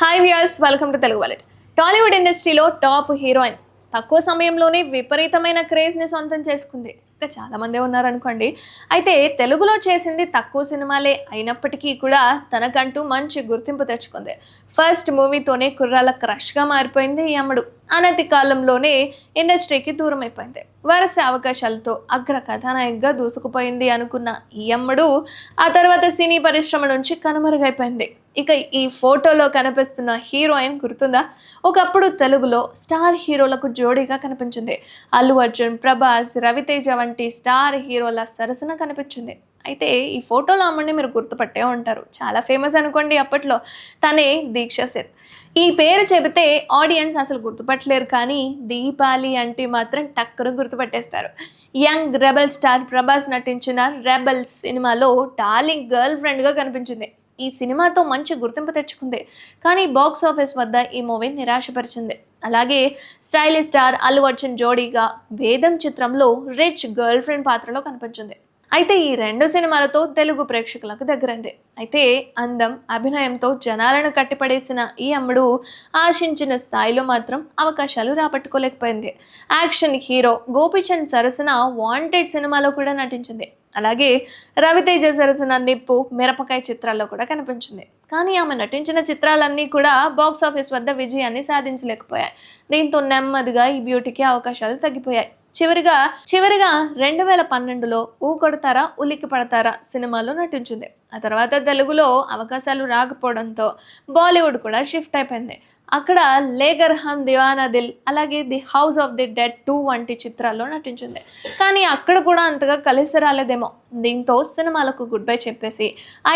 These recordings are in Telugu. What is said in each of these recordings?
Hi viewers welcome to Telugu wallet Tollywood ఇండస్ట్రీలో టాప్ హీరోయిన్ తక్కువ సమయంలోనే విపరీతమైన క్రేజ్ని సొంతం చేసుకుంది. ఇంకా చాలా మందే ఉన్నారనుకోండి. అయితే తెలుగులో చేసింది తక్కువ సినిమాలే అయినప్పటికీ కూడా తనకంటూ మంచి గుర్తింపు తెచ్చుకుంది. ఫస్ట్ మూవీతోనే కుర్రాల క్రష్గా మారిపోయింది ఈ అమ్మడు. అనతి కాలంలోనే ఇండస్ట్రీకి దూరమైపోయింది. వరస వరుస అవకాశాలతో అగ్ర కథానాయకగా దూసుకుపోయింది అనుకున్న ఈ అమ్మడు ఆ తర్వాత సినీ పరిశ్రమ నుంచి కనుమరుగైపోయింది. ఇక ఈ ఫోటోలో కనిపిస్తున్న హీరోయిన్ గుర్తుందా? ఒకప్పుడు తెలుగులో స్టార్ హీరోలకు జోడీగా కనిపించింది. అల్లు అర్జున్ ప్రభాస్ రవితేజ వంటి స్టార్ హీరోల సరసన కనిపించింది. అయితే ఈ ఫోటోలో ఆమెని మీరు గుర్తుపట్టే ఉంటారు. చాలా ఫేమస్ అనుకోండి అప్పట్లో. తనే దీక్ష సెత్. ఈ పేరు చెబితే ఆడియన్స్ అసలు గుర్తుపట్టలేరు కానీ దీపాలి అంటే మాత్రం టక్కరు గుర్తుపట్టేస్తారు. యంగ్ రెబల్ స్టార్ ప్రభాస్ నటించిన రెబల్ సినిమాలో డార్లింగ్ గర్ల్ ఫ్రెండ్గా కనిపించింది. ఈ సినిమాతో మంచి గుర్తింపు తెచ్చుకుంది. కానీ బాక్స్ ఆఫీస్ వద్ద ఈ మూవీ నిరాశపరిచింది. అలాగే స్టైలిష్ స్టార్ అల్లు అర్జున్ జోడీగా వేదం చిత్రంలో రిచ్ గర్ల్ ఫ్రెండ్ పాత్రలో కనిపించింది. అయితే ఈ రెండు సినిమాలతో తెలుగు ప్రేక్షకులకు దగ్గరైంది. అయితే అందం అభినయంతో జనాలను కట్టిపడేసిన ఈ అమ్ముడు ఆశించిన స్థాయిలో మాత్రం అవకాశాలు రాబట్టుకోలేకపోయింది. యాక్షన్ హీరో గోపిచంద్ సరసన వాంటెడ్ సినిమాలో కూడా నటించింది. అలాగే రవితేజ సరసన నిప్పు మిరపకాయ చిత్రాల్లో కూడా కనిపించింది. కానీ ఆమె నటించిన చిత్రాలన్నీ కూడా బాక్స్ ఆఫీస్ వద్ద విజయాన్ని సాధించలేకపోయాయి. దీంతో నెమ్మదిగా ఈ బ్యూటీకి అవకాశాలు తగ్గిపోయాయి. చివరిగా చివరిగా రెండు వేల పన్నెండులో ఊ కొడతారా ఉలిక్కి పడతారా సినిమాలో నటించింది. ఆ తర్వాత తెలుగులో అవకాశాలు రాకపోవడంతో బాలీవుడ్ కూడా షిఫ్ట్ అయిపోయింది. అక్కడ లేగర్ హన్ దివానా దిల్ అలాగే the house of the dead two వంటి చిత్రాల్లో నటించింది. కానీ అక్కడ కూడా అంతగా కలిసి రాలేదేమో. దీంతో సినిమాలకు గుడ్ బై చెప్పేసి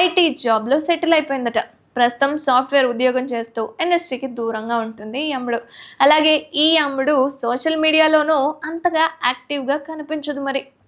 ఐటీ జాబ్లో సెటిల్ అయిపోయిందట. ప్రస్తుతం సాఫ్ట్వేర్ ఉద్యోగం చేస్తూ ఇండస్ట్రీకి దూరంగా ఉంటుంది ఈ అమ్ముడు. అలాగే ఈ అమ్ముడు సోషల్ మీడియాలోనూ అంతగా యాక్టివ్గా కనిపించదు మరి.